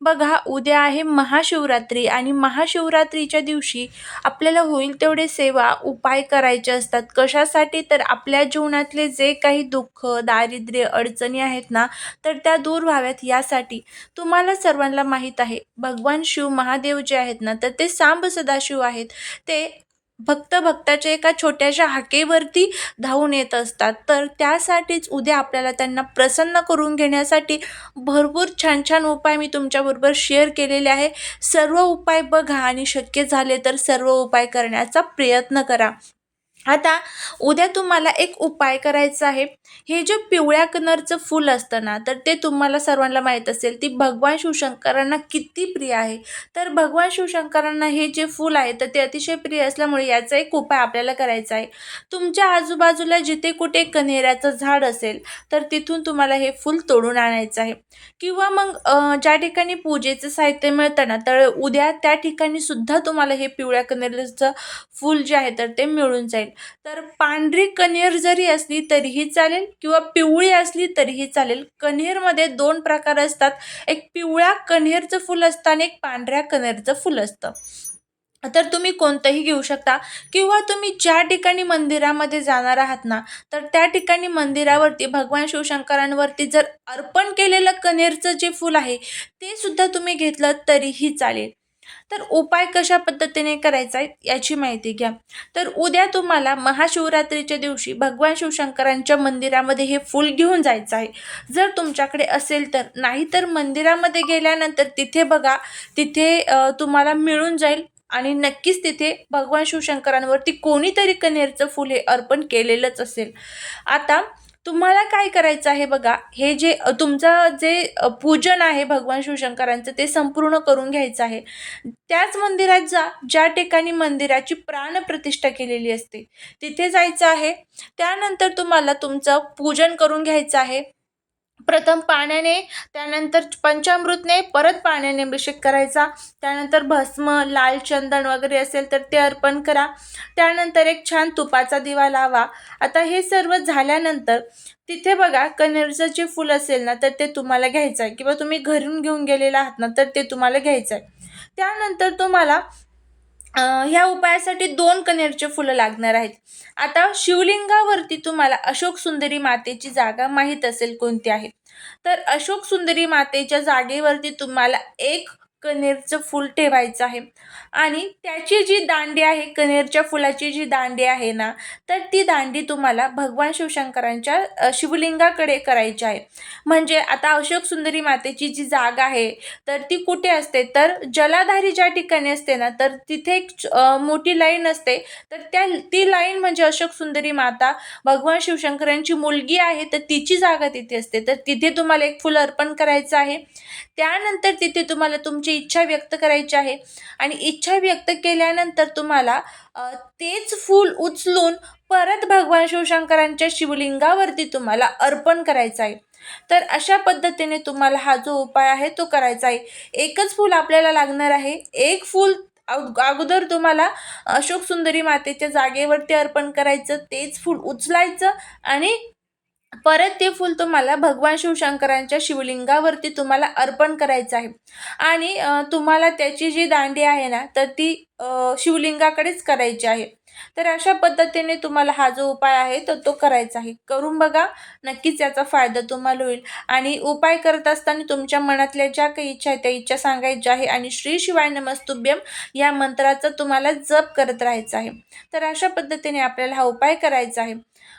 बघा उद्या आहे महाशिवरात्री आणि महाशिवरात्रीच्या दिवशी आपल्याला होईल तेवढे सेवा उपाय करायचे असतात. कशासाठी? तर आपल्या जीवनातले जे काही दुःख दारिद्र्य अडचणी आहेत ना तर त्या दूर व्हाव्यात यासाठी. तुम्हाला सर्वांना माहीत आहे भगवान शिव महादेव जे आहेत ना तर ते सांब सदाशिव आहेत. ते भक्त भक्ताच्या एका छोट्याशा हाकेवरती धावून येत असतात. तर त्यासाठीच उद्या आपल्याला त्यांना प्रसन्न करून घेण्यासाठी भरपूर छान छान उपाय मी तुमच्याबरोबर शेअर केलेले आहे. सर्व उपाय बघा आणि शक्य झाले तर सर्व उपाय करण्याचा प्रयत्न करा. आता उद्या तुम्हाला एक उपाय करायचा आहे. हे जे पिवळ्या कलरचं फूल असतं ना तर ते तुम्हाला सर्वांना माहीत असेल ती भगवान शिवशंकरांना किती प्रिय आहे. तर भगवान शिवशंकरांना हे जे फूल आहे तर ते अतिशय प्रिय असल्यामुळे याचा एक उपाय आपल्याला करायचा आहे. तुमच्या आजूबाजूला जिथे कुठे कन्हेऱ्याचं झाड असेल तर तिथून तुम्हाला हे फूल तोडून आणायचं आहे. किंवा मग ज्या ठिकाणी पूजेचं साहित्य मिळतं ना तर उद्या त्या ठिकाणी सुद्धा तुम्हाला हे पिवळ्या कन्हेऱ्याचं फूल जे आहे तर ते मिळून जाईल. तर पांढरी कण्हेर जरी असली तरीही चालेल किंवा पिवळी असली तरीही चालेल कण्हेरमध्ये दोन प्रकार असतात. एक पिवळ्या कण्हेरचं फूल असतं आणि एक पांढऱ्या कण्हेरचं फूल असतं. तर तुम्ही कोणतंही घेऊ शकता. किंवा तुम्ही ज्या ठिकाणी मंदिरामध्ये जाणार आहात ना तर त्या ठिकाणी मंदिरावरती भगवान शिवशंकरांवरती जर अर्पण केलेलं कण्हेरचं जे फूल आहे ते सुद्धा तुम्ही घेतलं तरीही चालेल. तर उपाय कशा पद्धतीने करायचा आहे याची माहिती घ्या. तर उद्या तुम्हाला महाशिवरात्रीच्या दिवशी भगवान शिवशंकरांच्या मंदिरामध्ये हे फूल घेऊन जायचं आहे. जर तुमच्याकडे असेल तर नाहीतर मंदिरामध्ये गेल्यानंतर तिथे बघा तिथे तुम्हाला मिळून जाईल आणि नक्कीच तिथे भगवान शिवशंकरांवरती कोणीतरी कन्हेरचं फुल हे अर्पण केलेलंच असेल. आता तुम्हाला काय करायचं आहे बघा? हे जे तुमचं जे पूजन आहे भगवान शिवशंकरांचं ते संपूर्ण करून घ्यायचं आहे. त्याच मंदिरात जा ज्या ठिकाणी मंदिराची प्राणप्रतिष्ठा केलेली असते. तिथे जायचं आहे. त्यानंतर तुम्हाला तुमचं पूजन करून घ्यायचं आहे. प्रथम पाण्याने त्यानंतर पंचामृतने परत पाण्याने अभिषेक करायचा. त्यानंतर भस्म लाल चंदन वगैरे असेल तर ते अर्पण करा. त्यानंतर एक छान तुपाचा दिवा लावा. आता हे सर्व झाल्यानंतर तिथे बघा कनेरचं जे फूल असेल ना तर ते तुम्हाला घ्यायचं आहे. किंवा तुम्ही घरून घेऊन गेलेला आहात ना तर ते तुम्हाला घ्यायचं आहे. त्यानंतर तुम्हाला ह्या उपायासाठी दोन कनेरचे फुलं लागणार आहेत. आता शिवलिंगावरती तुम्हाला अशोक सुंदरी मातेची जागा माहीत असेल कोणती आहे? तर अशोक सुंदरी मातेच्या जागेवरती तुम्हाला एक कनेरचं फूल ठेवायचं आहे. आणि त्याची जी दांडी आहे कनेरच्या फुलाची जी दांडी आहे ना तर ती दांडी तुम्हाला भगवान शिवशंकरांच्या शिवलिंगाकडे करायची आहे. म्हणजे आता अशोक सुंदरी मातेची जी जागा आहे तर ती कुठे असते? तर जलाधारी ज्या ठिकाणी असते ना तर तिथे एक मोठी लाईन असते. तर त्या ती लाईन म्हणजे अशोक सुंदरी माता भगवान शिवशंकरांची मुलगी आहे तर तिची जागा तिथे असते. तर तिथे तुम्हाला एक फुल अर्पण करायचं आहे. त्यानंतर तिथे तुम्हाला तुमची इच्छा व्यक्त करायची आहे. आणि इच्छा व्यक्त केल्यानंतर तुम्हाला तेच फूल उचलून परत भगवान शिवशंकरांच्या शिवलिंगावरती तुम्हाला अर्पण करायचं आहे. तर अशा पद्धतीने तुम्हाला हा जो उपाय आहे तो करायचा आहे. एकच फूल आपल्याला लागणार आहे. एक फूल अगोदर तुम्हाला अशोक सुंदरी मातेच्या जागेवरती अर्पण करायचं तेच फूल उचलायचं आणि परत ते फूल तुम्हाला भगवान शिवशंकरांच्या शिवलिंगावरती तुम्हाला अर्पण करायचं आहे. आणि तुम्हाला त्याची जी दांडी आहे ना तर ती शिवलिंगाकडेच करायची आहे. तर अशा पद्धतीने तुम्हाला हा जो उपाय आहे तर तो करायचा आहे करून बघा नक्कीच याचा फायदा तुम्हाला होईल. आणि उपाय करत असताना तुमच्या मनातल्या ज्या काही इच्छा आहेत त्या इच्छा सांगायच्या आहे आणि श्री शिवाय नमस्तुभ्यम या मंत्राचा तुम्हाला जप करत राहायचं आहे. तर अशा पद्धतीने आपल्याला हा उपाय करायचा आहे.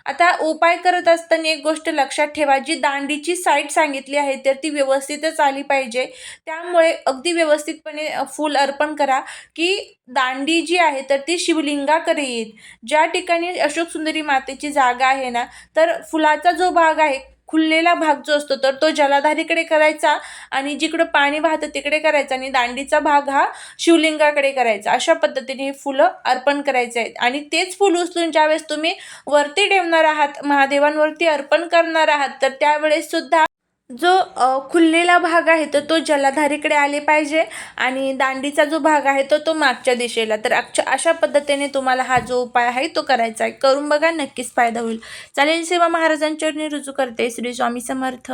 आता उपाय करत असताना एक गोष्ट लक्षात ठेवा जी दांडीची साईट सांगितली आहे तर ती व्यवस्थितच आली पाहिजे. त्यामुळे अगदी व्यवस्थितपणे फूल अर्पण करा की दांडी जी आहे तर ती शिवलिंगाकडे नाहीत ज्या ठिकाणी अशोक सुंदरी मातेची जागा आहे ना तर फुलाचा जो भाग आहे खुललेला भाग जो असतो तर तो जलाधारीकडे करायचा आणि जिकडं पाणी वाहतं तिकडे करायचा आणि दांडीचा भाग हा शिवलिंगाकडे करायचा. अशा पद्धतीने हे फुलं अर्पण करायचे आहेत. आणि तेच फुल उचलून ज्यावेळेस तुम्ही वरती ठेवणार आहात महादेवांवरती अर्पण करणार आहात तर त्यावेळेस सुद्धा जो खुललेला भाग आहे तर तो जलाधारीकडे आले पाहिजे आणि दांडीचा जो भाग आहे तो तो मागच्या दिशेला. तर अक्षा अशा पद्धतीने तुम्हाला हा जो उपाय आहे तो करायचा आहे. करून बघा नक्कीच फायदा होईल. चालेल सेवा महाराजांच्या रुजू करते. श्री स्वामी समर्थ.